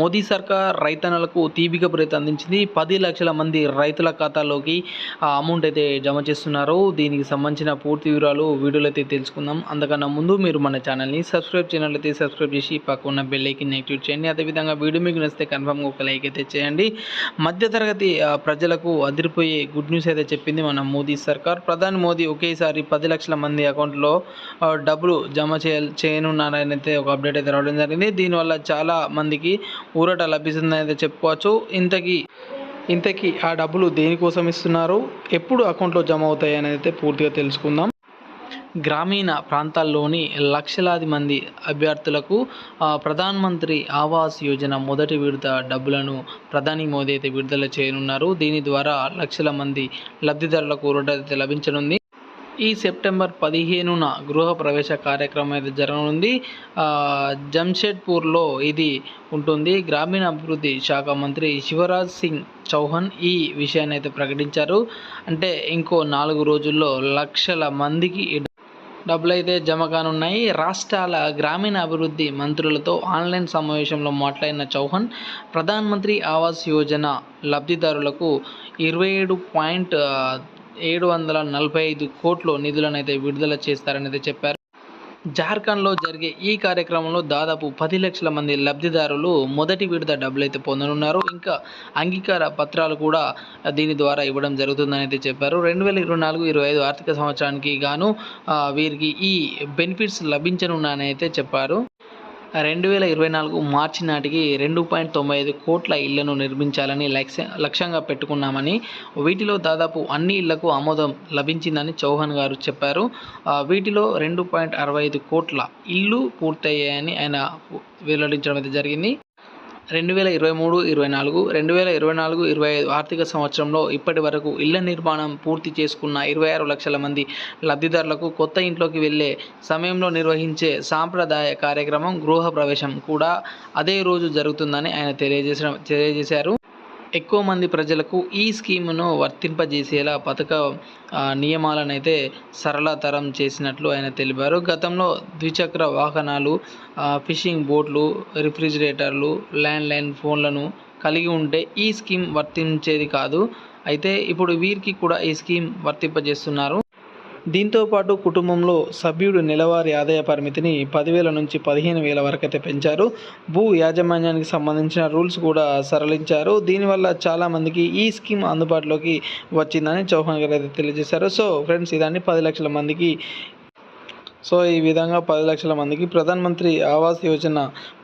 మోదీ సర్కార్ రైతన్నలకు తీపిక కబురైతే అందించింది. పది లక్షల మంది రైతుల ఖాతాలోకి ఆ అమౌంట్ అయితే జమ చేస్తున్నారు. దీనికి సంబంధించిన పూర్తి వివరాలు వీడియోలో అయితే తెలుసుకుందాం. అందుకన్నా ముందు మీరు మన ఛానల్ని సబ్స్క్రైబ్ చేయనట్లయితే సబ్స్క్రైబ్ చేసి పక్కన ఉన్న బెల్ ఐకిన్ యాక్టివేట్ చేయండి. అదేవిధంగా వీడియో మీకు నచ్చితే కన్ఫామ్గా ఒక లైక్ అయితే చేయండి. మధ్యతరగతి ప్రజలకు అదిరిపోయే గుడ్ న్యూస్ అయితే చెప్పింది మన మోదీ సర్కార్. ప్రధాని మోదీ ఒకేసారి పది లక్షల మంది అకౌంట్లో డబ్బులు జమ చేయ చేయనున్నారని అయితే ఒక అప్డేట్ అయితే రావడం జరిగింది. దీనివల్ల చాలా మందికి ఊరట లభిస్తుందని అయితే చెప్పుకోవచ్చు. ఇంతకీ ఇంతకీ ఆ డబ్బులు దేనికోసం ఇస్తున్నారు? ఎప్పుడు అకౌంట్లో జమ అవుతాయి అనేది అయితే పూర్తిగా తెలుసుకుందాం. గ్రామీణ ప్రాంతాల్లోని లక్షలాది మంది అభ్యర్థులకు ప్రధానమంత్రి మంత్రి ఆవాస్ యోజన మొదటి విడత డబ్బులను ప్రధాని మోదీ అయితే విడుదల చేయనున్నారు. దీని ద్వారా లక్షల మంది లబ్ధిదారులకు ఊరట అయితే లభించనుంది. ఈ సెప్టెంబర్ పదిహేనున గృహ ప్రవేశ కార్యక్రమం అయితే జరగనుంది. జంషెడ్పూర్లో ఇది ఉంటుంది. గ్రామీణ అభివృద్ధి శాఖ మంత్రి శివరాజ్ సింగ్ చౌహాన్ ఈ విషయాన్ని అయితే ప్రకటించారు. అంటే ఇంకో నాలుగు రోజుల్లో లక్షల మందికి డబ్బులు అయితే జమ కానున్నాయి. రాష్ట్రాల గ్రామీణ అభివృద్ధి మంత్రులతో ఆన్లైన్ సమావేశంలో మాట్లాడిన చౌహాన్ ప్రధాన్ మంత్రి ఆవాస్ యోజన లబ్ధిదారులకు ఇరవై ఏడు పాయింట్ ఏడు వందల నలభై ఐదు కోట్లు నిధులను అయితే విడుదల చేస్తారని అయితే చెప్పారు. జార్ఖండ్లో జరిగే ఈ కార్యక్రమంలో దాదాపు పది లక్షల మంది లబ్ధిదారులు మొదటి విడత డబ్బులు అయితే పొందనున్నారు. ఇంకా అంగీకార పత్రాలు కూడా దీని ద్వారా ఇవ్వడం జరుగుతుందని అయితే చెప్పారు. రెండు వేల ఇరవై నాలుగు ఇరవై ఐదు ఆర్థిక సంవత్సరానికి గాను వీరికి ఈ బెనిఫిట్స్ లభించనున్నాయని అయితే చెప్పారు. రెండు వేల ఇరవై నాలుగు మార్చి నాటికి రెండు పాయింట్ తొంభై ఐదు కోట్ల ఇళ్ళను నిర్మించాలని లక్ష్య లక్ష్యంగా పెట్టుకున్నామని వీటిలో దాదాపు అన్ని ఇళ్ళకు ఆమోదం లభించిందని చౌహాన్ గారు చెప్పారు. వీటిలో రెండు పాయింట్ అరవై ఐదు కోట్ల ఇల్లు పూర్తయ్యాయని ఆయన వెల్లడించడం అయితే జరిగింది. రెండు వేల ఇరవై మూడు ఇరవై నాలుగు రెండు వేల ఇరవై నాలుగు ఇరవై ఐదు ఆర్థిక సంవత్సరంలో ఇప్పటి వరకు ఇళ్ళ నిర్మాణం పూర్తి చేసుకున్న ఇరవై ఆరు లక్షల మంది లబ్ధిదారులకు కొత్త ఇంట్లోకి వెళ్ళే సమయంలో నిర్వహించే సాంప్రదాయ కార్యక్రమం గృహ ప్రవేశం కూడా అదే రోజు జరుగుతుందని ఆయన తెలియజేసిన తెలియజేశారు. ఎక్కువ మంది ప్రజలకు ఈ స్కీమును వర్తింపజేసేలా పథక నియమాలను అయితే సరళతరం చేసినట్లు ఆయన తెలిపారు. గతంలో ద్విచక్ర వాహనాలు ఫిషింగ్ బోట్లు రిఫ్రిజిరేటర్లు ల్యాండ్లైన్ ఫోన్లను కలిగి ఉంటే ఈ స్కీమ్ వర్తించేది కాదు. అయితే ఇప్పుడు వీరికి కూడా ఈ స్కీమ్ వర్తింపజేస్తున్నారు. దీంతో పాటు కుటుంబంలో సభ్యుడు నెలవారీ ఆదాయ పరిమితిని పదివేల నుంచి పదిహేను వేల వరకు అయితే పెంచారు. భూ యాజమాన్యానికి సంబంధించిన రూల్స్ కూడా సరళించారు. దీనివల్ల చాలామందికి ఈ స్కీమ్ అందుబాటులోకి వచ్చిందని చౌహాన్ గారు అయితే తెలియజేశారు. సో ఫ్రెండ్స్ ఇదాన్ని పది లక్షల మందికి సో ఈ విధంగా పది లక్షల మందికి ప్రధాన మంత్రి ఆవాస్ యోజన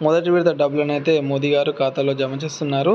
మొదటి విడత డబ్బులను అయితే మోదీ గారు ఖాతాలో జమ చేస్తున్నారు.